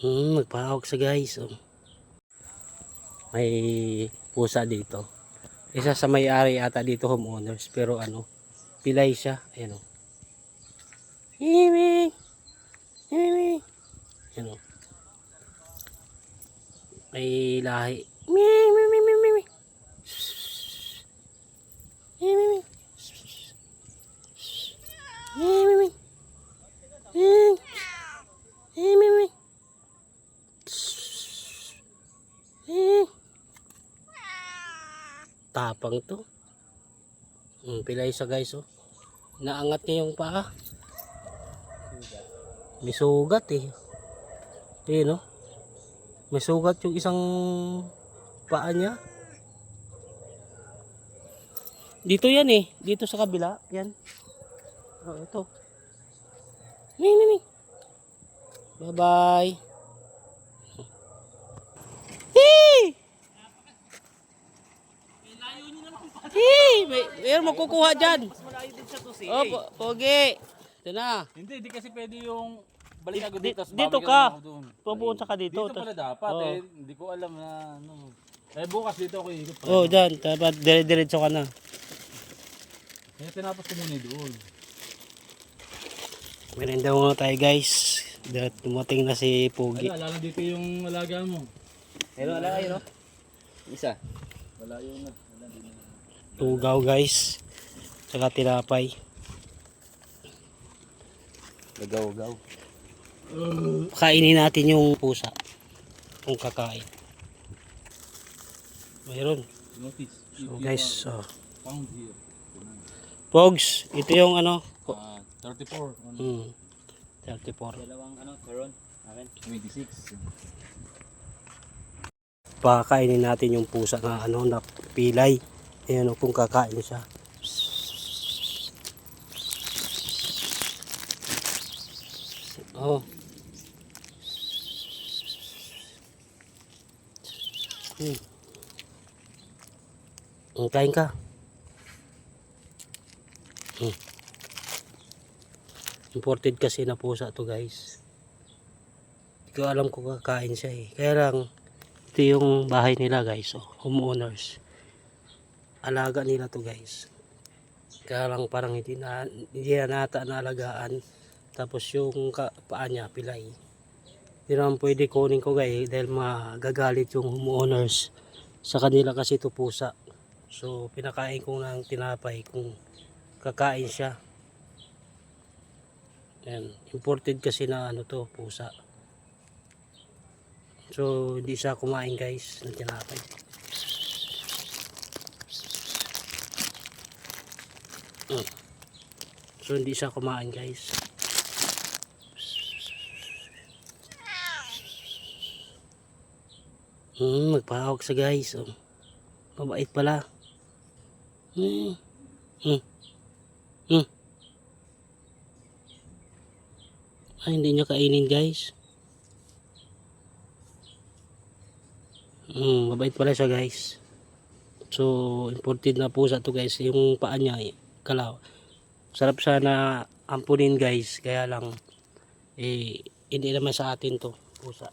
Hmm, magpahawak sa guys. Oh. May pusa dito. Isa sa may-ari ata dito homeowners. Pero ano, pilay siya. Ayan o. Himing! Himing! Ayan o. May lahi. Tapang to. Hmm, pilay siya guys oh. Naangat niya yung paa. May sugat eh. Eh no. May sugat yung isang paa niya. Dito yan eh. Dito sa kabila. Yan. Oh, ito. Ming, ming, ming. Bye-bye. Hey! May, mayroon makukuha dyan. Mas malayo din siya to si Oh, po- pogi. Ito na. Hindi, di kasi pwede yung balik ako Di- dito. tapos dito babalik ka. ako doon. Pupunta ka dito. Dito pala dapat Oo. eh. Hindi ko alam na ano. Eh bukas dito ako ikot pa. Oh, dyan. Dapat dire-diretso ka na. Kaya tinapos ko muna doon. Merenda muna tayo guys. Dahil dumating na si Pogi. Ala, lalo dito yung alaga mo. Pero wala kayo, no? Isa. Wala yun na. Wala din na. Tugaw guys. Tsaka tinapay. Gagaw-gaw. Kainin natin yung pusa. Kung kakain. Mayroon. So guys, oh. Here. Pogs, ito yung ano. Ah, 34. ano, Hmm. 34. Dalawang ano, karon. Akin. 26. Pakainin natin yung pusa na ano na pilay. Ayan o, kung kakain siya. Oh. Hmm. Hmm, Kain ka. Hmm. Imported kasi na pusa to guys. Hindi ko alam kung kakain siya eh. Kaya lang, ito yung bahay nila guys. Oh, homeowners. Alaga nila to guys. Kaya lang parang hindi na, hindi na nata naalagaan. Tapos yung ka, paa niya, pilay. Hindi naman pwede kunin ko guys dahil magagalit yung homeowners. Sa kanila kasi ito pusa. So pinakain ko ng tinapay kung kakain siya. Yan. Imported kasi na ano to, pusa. So, hindi siya kumain guys ng tinapay. Mm. So, hindi siya kumain guys. Hmm, magpahawak sa guys. Oh. Mabait pala. Hmm. Hmm. Hmm. Ay, hindi niya kainin guys. Hmm, mabait pala siya guys. So, imported na pusa to guys. Yung paa niya, eh, kalaw. Sarap sana ampunin guys. Kaya lang, eh, hindi naman sa atin to, pusa.